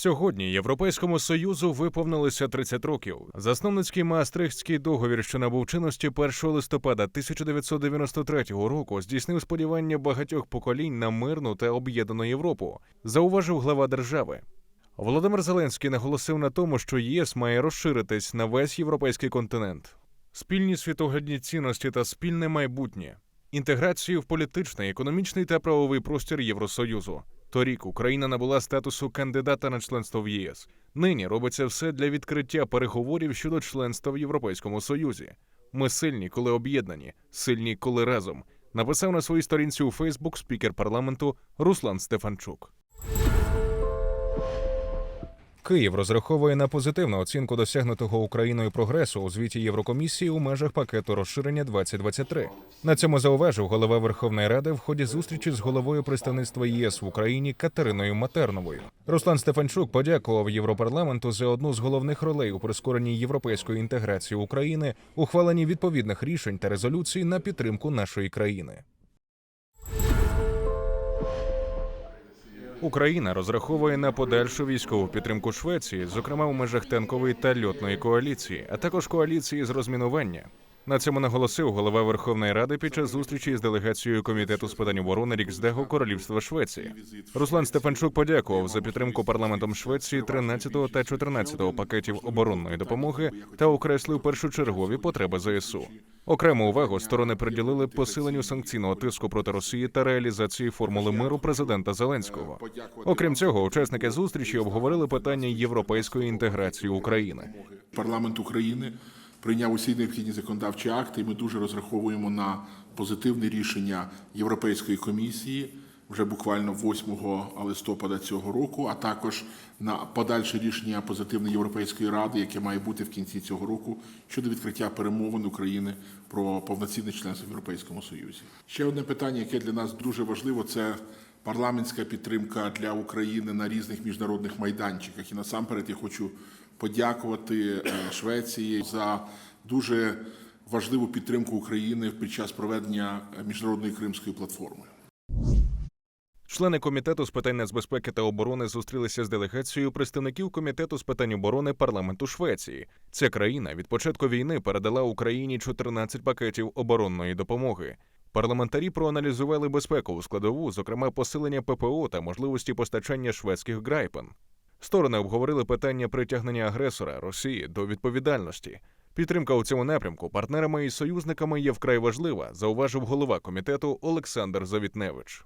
Сьогодні Європейському Союзу виповнилося 30 років. Засновницький Маастрихтський договір, що набув чинності 1 листопада 1993 року, здійснив сподівання багатьох поколінь на мирну та об'єднану Європу, зауважив глава держави. Володимир Зеленський наголосив на тому, що ЄС має розширитись на весь європейський континент. Спільні світоглядні цінності та спільне майбутнє, інтеграцію в політичний, економічний та правовий простір Євросоюзу. Торік Україна набула статусу кандидата на членство в ЄС. Нині робиться все для відкриття переговорів щодо членства в Європейському Союзі. Ми сильні, коли об'єднані, сильні, коли разом. Написав на своїй сторінці у Фейсбук спікер парламенту Руслан Стефанчук. Київ розраховує на позитивну оцінку досягнутого Україною прогресу у звіті Єврокомісії у межах пакету розширення 2023. На цьому зауважив голова Верховної Ради в ході зустрічі з головою представництва ЄС в Україні Катериною Матерновою. Руслан Стефанчук подякував Європарламенту за одну з головних ролей у прискоренні європейської інтеграції України, ухваленні відповідних рішень та резолюцій на підтримку нашої країни. Україна розраховує на подальшу військову підтримку Швеції, зокрема у межах танкової та льотної коаліції, а також коаліції з розмінування. На цьому наголосив голова Верховної Ради під час зустрічі з делегацією комітету з питань оборони Ріксдегу Королівства Швеції. Руслан Стефанчук подякував за підтримку парламентом Швеції 13-го та 14-го пакетів оборонної допомоги та окреслив першочергові потреби ЗСУ. Окрему увагу сторони приділили посиленню санкційного тиску проти Росії та реалізації формули миру президента Зеленського. Окрім цього, учасники зустрічі обговорили питання європейської інтеграції України. Парламент України прийняв усі необхідні законодавчі акти, і ми дуже розраховуємо на позитивне рішення Європейської комісії вже буквально 8 листопада цього року, а також на подальше рішення позитивної Європейської ради, яке має бути в кінці цього року щодо відкриття перемовин України про повноцінне членство в Європейському Союзі. Ще одне питання, яке для нас дуже важливо, це парламентська підтримка для України на різних міжнародних майданчиках. І насамперед я хочу подякувати е, Швеції за дуже важливу підтримку України під час проведення міжнародної кримської платформи. Члени комітету з питань нацбезпеки та оборони зустрілися з делегацією представників комітету з питань оборони парламенту Швеції. Ця країна від початку війни передала Україні 14 пакетів оборонної допомоги. Парламентарі проаналізували безпекову складову, зокрема посилення ППО та можливості постачання шведських грайпен. Сторони обговорили питання притягнення агресора Росії до відповідальності. Підтримка у цьому напрямку партнерами і союзниками є вкрай важлива, зауважив голова комітету Олександр Завітневич.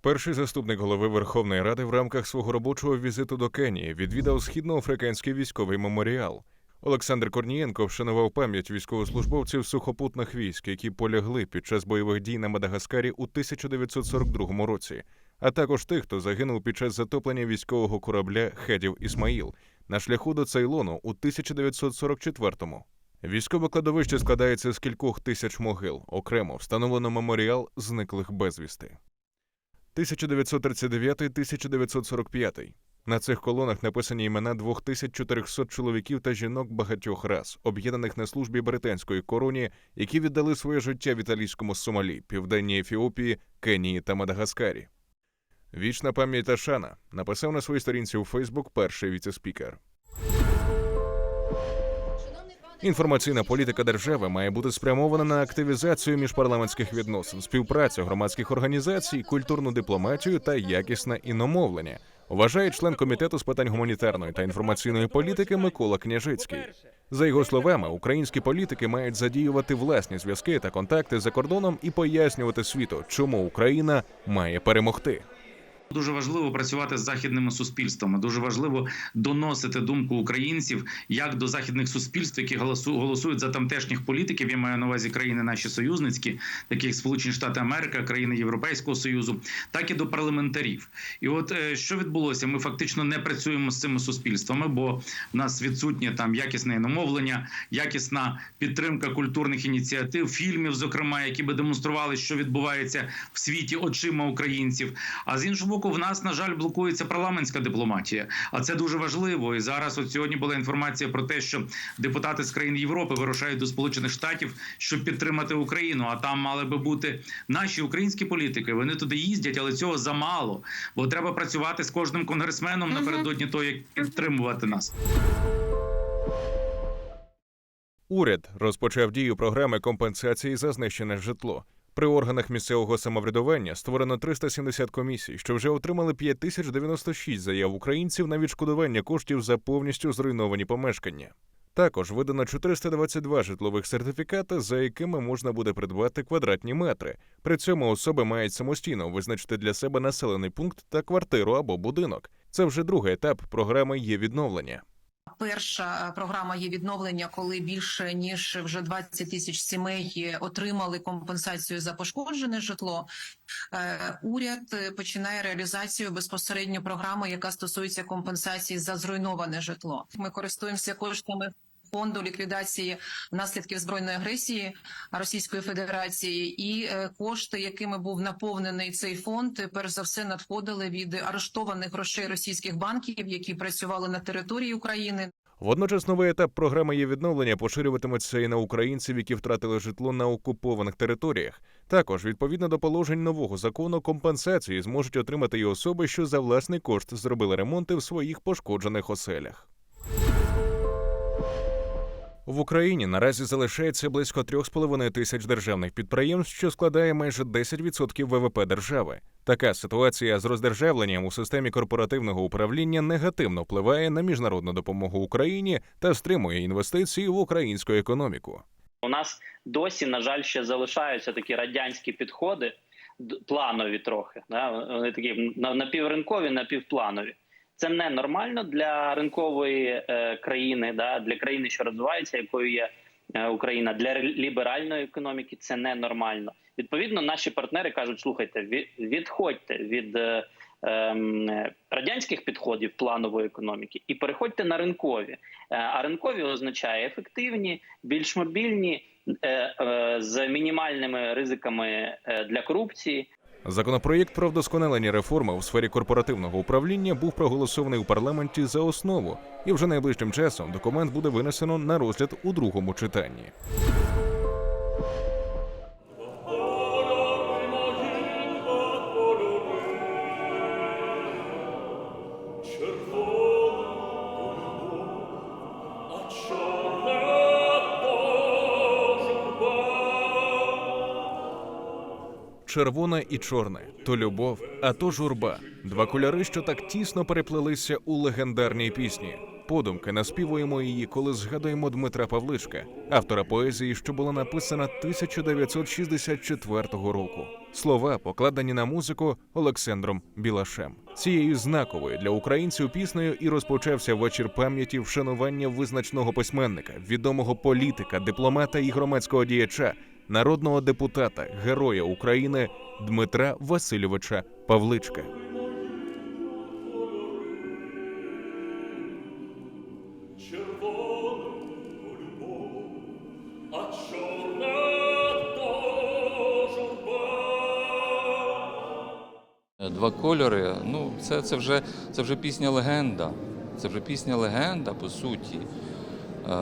Перший заступник голови Верховної Ради в рамках свого робочого візиту до Кенії відвідав східноафриканський військовий меморіал. Олександр Корнієнко вшанував пам'ять військовослужбовців сухопутних військ, які полягли під час бойових дій на Мадагаскарі у 1942 році, а також тих, хто загинув під час затоплення військового корабля Хедів Ісмаїл на шляху до Цейлону у 1944-му. Військове кладовище складається з кількох тисяч могил. Окремо встановлено меморіал зниклих безвісти. 1939-1945. На цих колонах написані імена 2400 чоловіків та жінок багатьох рас, об'єднаних на службі британської короні, які віддали своє життя в італійському Сомалі, Південній Ефіопії, Кенії та Мадагаскарі. Вічна пам'ять та шана написав на своїй сторінці у Фейсбук перший віцеспікер. Інформаційна політика держави має бути спрямована на активізацію міжпарламентських відносин, співпрацю громадських організацій, культурну дипломатію та якісне іномовлення. Вважає член комітету з питань гуманітарної та інформаційної політики Микола Княжицький. За його словами, українські політики мають задіювати власні зв'язки та контакти за кордоном і пояснювати світу, чому Україна має перемогти. Дуже важливо працювати з західними суспільствами. Дуже важливо доносити думку українців як до західних суспільств, які голосу- голосують за тамтешніх політиків. Я маю на увазі країни наші союзницькі, такі як Сполучені Штати Америки, країни Європейського союзу, так і до парламентарів. І от е, що відбулося? Ми фактично не працюємо з цими суспільствами, бо в нас відсутнє там якісне іномовлення, якісна підтримка культурних ініціатив, фільмів, зокрема, які би демонстрували, що відбувається в світі очима українців. А з іншого боку, в нас на жаль блокується парламентська дипломатія, а це дуже важливо. І зараз, от сьогодні була інформація про те, що депутати з країн Європи вирушають до Сполучених Штатів, щоб підтримати Україну. А там мали би бути наші українські політики. Вони туди їздять, але цього замало. Бо треба працювати з кожним конгресменом напередодні того, як підтримувати нас. Уряд розпочав дію програми компенсації за знищене житло. При органах місцевого самоврядування створено 370 комісій, що вже отримали 5096 заяв українців на відшкодування коштів за повністю зруйновані помешкання. Також видано 422 житлових сертифікати, за якими можна буде придбати квадратні метри. При цьому особи мають самостійно визначити для себе населений пункт та квартиру або будинок. Це вже другий етап програми є відновлення. Перша е, програма є відновлення, коли більше ніж вже 20 тисяч сімей отримали компенсацію за пошкоджене житло. Е, Уряд е, починає реалізацію безпосередньо програми, яка стосується компенсації за зруйноване житло. Ми користуємося коштами. Фонду ліквідації наслідків збройної агресії Російської Федерації і е, кошти, якими був наповнений цей фонд, перш за все надходили від арештованих грошей російських банків, які працювали на території України. Водночас новий етап програми є відновлення поширюватиметься і на українців, які втратили житло на окупованих територіях. Також, відповідно до положень нового закону, компенсації зможуть отримати і особи, що за власний кошт зробили ремонти в своїх пошкоджених оселях. В Україні наразі залишається близько 3,5 тисяч державних підприємств, що складає майже 10% ВВП держави. Така ситуація з роздержавленням у системі корпоративного управління негативно впливає на міжнародну допомогу Україні та стримує інвестиції в українську економіку. У нас досі, на жаль, ще залишаються такі радянські підходи, планові трохи. Да? Вони такі на- напівринкові, напівпланові. Це ненормально для ринкової е, країни, да? для країни, що розвивається, якою є е, Україна, для ліберальної економіки це ненормально. Відповідно, наші партнери кажуть: слухайте, відходьте від е, ем, радянських підходів планової економіки і переходьте на ринкові. А ринкові означає ефективні, більш мобільні, з мінімальними ризиками для корупції. Законопроєкт про вдосконалення реформи у сфері корпоративного управління був проголосований у парламенті за основу, і вже найближчим часом документ буде винесено на розгляд у другому читанні. Червоне і чорне то любов, а то журба. Два кольори, що так тісно переплелися у легендарній пісні. Подумки наспівуємо її, коли згадуємо Дмитра Павлишка, автора поезії, що була написана 1964 року. Слова покладені на музику Олександром Білашем. Цією знаковою для українців піснею і розпочався вечір пам'яті вшанування визначного письменника, відомого політика, дипломата і громадського діяча, народного депутата, героя України Дмитра Васильовича Павличка. Два кольори. Ну, це, це, вже, це вже пісня легенда. Це вже пісня легенда, по суті, е,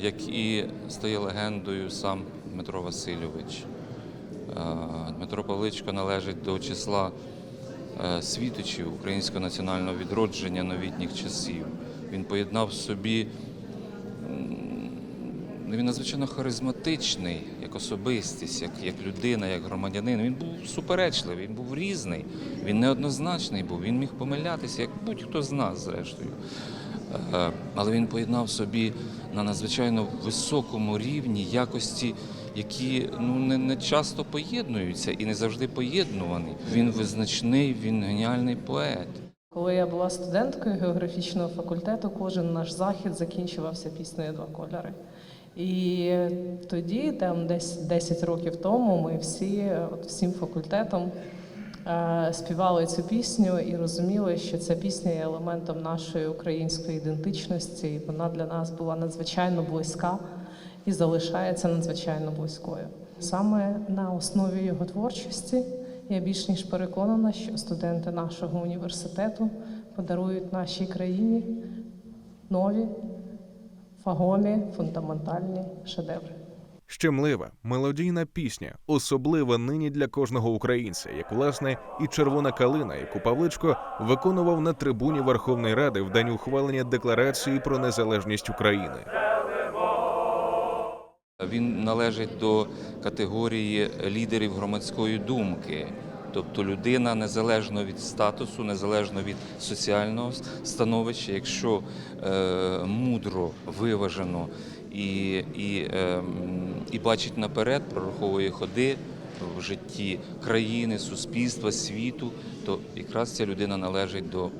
як і стає легендою сам Дмитро Васильович. Е, Дмитро Павличко належить до числа е, світочів українського національного відродження новітніх часів. Він поєднав в собі Він надзвичайно харизматичний як особистість, як, як людина, як громадянин. Він був суперечливий, він був різний, він неоднозначний був, він міг помилятися, як будь-хто з нас, зрештою. Е, Але він поєднав собі на надзвичайно високому рівні якості, які ну, не, не часто поєднуються і не завжди поєднувані. Він визначний, він геніальний поет. Коли я була студенткою географічного факультету, кожен наш захід закінчувався піснею Два кольори. І тоді, там десь 10 років тому, ми всі, от всім факультетом, е, співали цю пісню і розуміли, що ця пісня є елементом нашої української ідентичності, вона для нас була надзвичайно близька і залишається надзвичайно близькою. Саме на основі його творчості Я більш ніж переконана, що студенти нашого університету подарують нашій країні нові, вагомі, фундаментальні шедеври. Щемлива, мелодійна пісня, особлива нині для кожного українця, як власне і червона калина, яку Павличко виконував на трибуні Верховної Ради в день ухвалення декларації про незалежність України. Він належить до категорії лідерів громадської думки. Тобто людина незалежно від статусу, незалежно від соціального становища, якщо е, мудро, виважено і, і, е, і бачить наперед, прораховує ходи в житті країни, суспільства, світу, то якраз ця людина належить до е,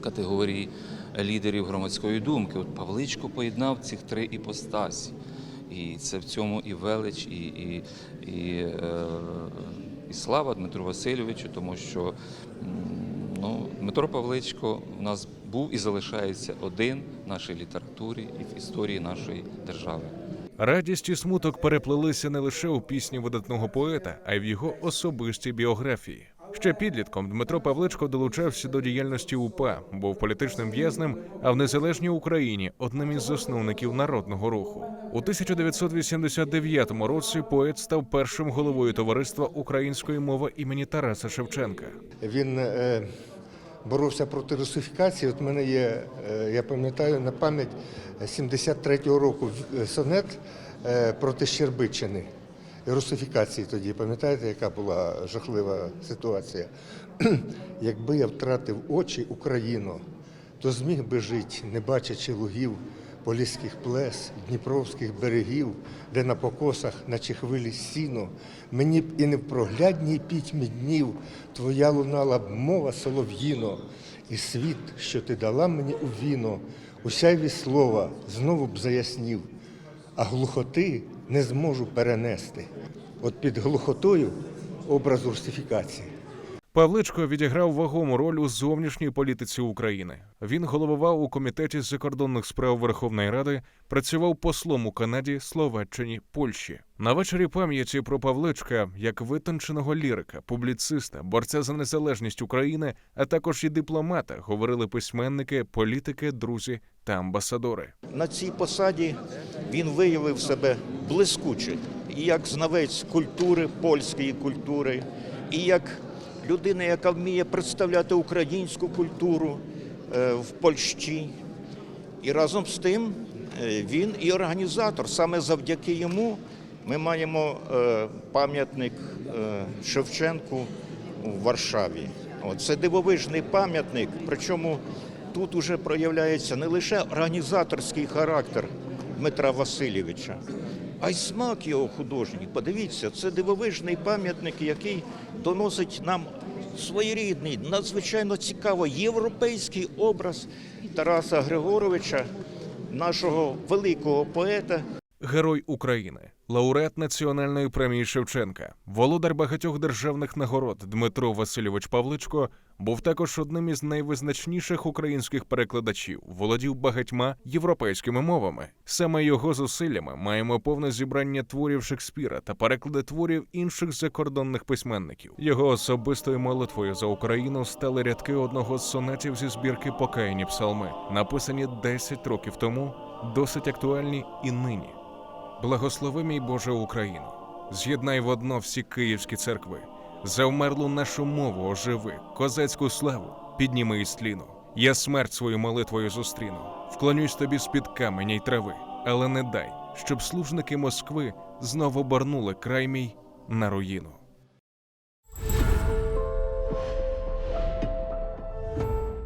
категорії лідерів громадської думки. От Павличко поєднав цих три іпостасі. І це в цьому і велич, і, і, і, е, і слава Дмитру Васильовичу, тому що ну, Дмитро Павличко в нас був і залишається один в нашій літературі і в історії нашої держави. Радість і смуток переплелися не лише у пісні видатного поета, а й в його особистій біографії. Ще підлітком Дмитро Павличко долучався до діяльності УПА, був політичним в'язнем, а в незалежній Україні одним із засновників народного руху. У 1989 році поет став першим головою товариства української мови імені Тараса Шевченка. Він е, боровся проти русифікації. От мене є, е, я пам'ятаю на пам'ять 73-го року в- сонет е, проти Щербичини. Русифікації тоді, пам'ятаєте, яка була жахлива ситуація? Якби я втратив очі Україну, то зміг би жити, не бачачи лугів, поліських плес, дніпровських берегів, де на покосах, наче хвилі сіно, мені б і не в проглядній пітьмі днів твоя лунала б мова солов'їно, і світ, що ти дала мені у віно, у сяйві слова знову б заяснів, а глухоти не зможу перенести. От під глухотою образ русифікації. Павличко відіграв вагому роль у зовнішній політиці України. Він головував у комітеті з закордонних справ Верховної Ради, працював послом у Канаді, Словаччині, Польщі. На вечорі пам'яті про Павличка як витонченого лірика, публіциста, борця за незалежність України, а також і дипломата, говорили письменники, політики, друзі та амбасадори. На цій посаді він виявив себе блискуче і як знавець культури, польської культури, і як людина, яка вміє представляти українську культуру е, в Польщі. І разом з тим е, він і організатор. Саме завдяки йому ми маємо е, пам'ятник Шевченку у Варшаві. Це дивовижний пам'ятник, причому тут уже проявляється не лише організаторський характер Дмитра Васильовича, а й смак його художній. Подивіться, це дивовижний пам'ятник, який доносить нам своєрідний, надзвичайно цікаво європейський образ Тараса Григоровича, нашого великого поета, Герой України, лауреат Національної премії Шевченка, володар багатьох державних нагород Дмитро Васильович Павличко був також одним із найвизначніших українських перекладачів, володів багатьма європейськими мовами. Саме його зусиллями маємо повне зібрання творів Шекспіра та переклади творів інших закордонних письменників. Його особистою молитвою за Україну стали рядки одного з сонетів зі збірки Покаяні псалми, написані 10 років тому, досить актуальні і нині. Благослови мій Боже Україну, з'єднай водно всі київські церкви, завмерлу нашу мову оживи, козацьку славу підніми із тліну. Я смерть свою молитвою зустріну, вклонюсь тобі з-під каменя й трави, але не дай, щоб служники Москви знову обернули край мій на руїну.